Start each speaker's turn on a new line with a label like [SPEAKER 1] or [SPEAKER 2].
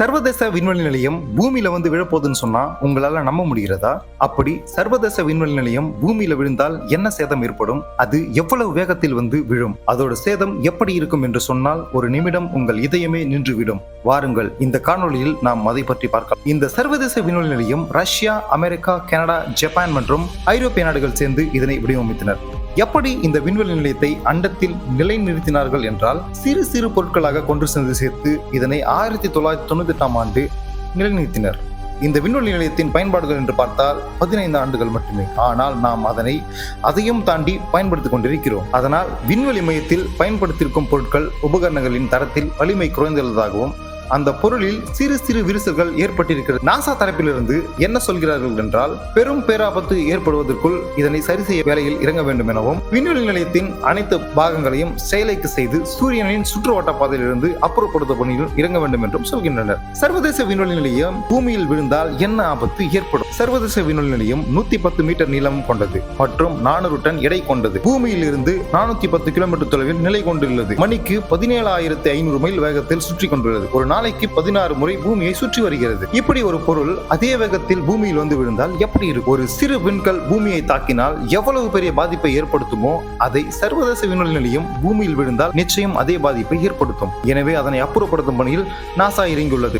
[SPEAKER 1] சர்வதேச விண்வெளி நிலையம் பூமியில வந்து விழப்போகுதுன்னு சொன்னா உங்களால நம்ப முடிகிறதா? அப்படி சர்வதேச விண்வெளி நிலையம் பூமியில விழுந்தால் என்ன சேதம் ஏற்படும்? அது எவ்வளவு வேகத்தில் வந்து விழும்? அதோட சேதம் எப்படி இருக்கும் என்று சொன்னால் ஒரு நிமிடம் உங்கள் இதயமே நின்றுவிடும். வாருங்கள் இந்த காணொளியில் நாம் அதை பற்றி பார்க்கலாம். இந்த சர்வதேச விண்வெளி நிலையம் ரஷ்யா அமெரிக்கா கனடா ஜப்பான் மற்றும் ஐரோப்பிய நாடுகள் சேர்ந்து இதனை வடிவமைத்தனர். எப்படி இந்த விண்வெளி நிலையத்தை அண்டத்தில் நிலைநிறுத்தினார்கள் என்றால் சிறு சிறு பொருட்களாக கொண்டு சென்று சேர்த்து இதனை ஆயிரத்தி தொள்ளாயிரத்தி தொண்ணூத்தி எட்டாம் ஆண்டு நிலைநிறுத்தினர். இந்த விண்வெளி நிலையத்தின் பயன்பாடுகள் என்று பார்த்தால் பதினைந்து ஆண்டுகள் மட்டுமே. ஆனால் நாம் அதனை அதையும் தாண்டி பயன்படுத்திக் கொண்டிருக்கிறோம். அதனால் விண்வெளி மையத்தில் பயன்படுத்தியிருக்கும் பொருட்கள் உபகரணங்களின் தரத்தில் வலிமை குறைந்துள்ளதாகவும் அந்த பொருளில் சிறு சிறு விரிசல்கள் ஏற்பட்டிருக்கிறது. நாசா தரப்பிலிருந்து என்ன சொல்கிறார்கள் என்றால் பெரும் பேராபத்து ஏற்படுவதற்குள் இதனை சரி செய்ய வேலையில் இறங்க வேண்டும் எனவும் விண்வெளி நிலையத்தின் அனைத்து பாகங்களையும் செயலைக்கு செய்து சூரியனின் சுற்றுவட்ட பாதையிலிருந்து அப்புறப்படுத்த பணியில் இறங்க வேண்டும் என்றும் சொல்கின்றனர். சர்வதேச விண்வெளி நிலையம் பூமியில் விழுந்தால் என்ன ஆபத்து ஏற்படும்? சர்வதேச விண்வெளி நிலையம் நூத்தி பத்து மீட்டர் நீளம் கொண்டது மற்றும் நானூறு டன் எடை கொண்டது. பூமியில் இருந்து நானூத்தி பத்து கிலோமீட்டர் தொலைவில் நிலை கொண்டுள்ளது. மணிக்கு பதினேழாயிரத்தி ஐநூறு மைல் வேகத்தில் சுற்றி கொண்டுள்ளது. ஒரு நாள் நாளைக்கு பதினாறு முறை பூமியை சுற்றி வருகிறது. இப்படி ஒரு பொருள் அதே வேகத்தில் பூமியில் வந்து விழுந்தால் எப்படி இருக்கும்? ஒரு சிறு விண்கல் பூமியை தாக்கினால் எவ்வளவு பெரிய பாதிப்பை ஏற்படுத்துமோ அதை சர்வதேச விண்வெளி நிலையம் பூமியில் விழுந்தால் நிச்சயம் அதே பாதிப்பை ஏற்படுத்தும். எனவே அதனை அப்புறப்படுத்தும் பணியில் நாசா இறங்கியுள்ளது.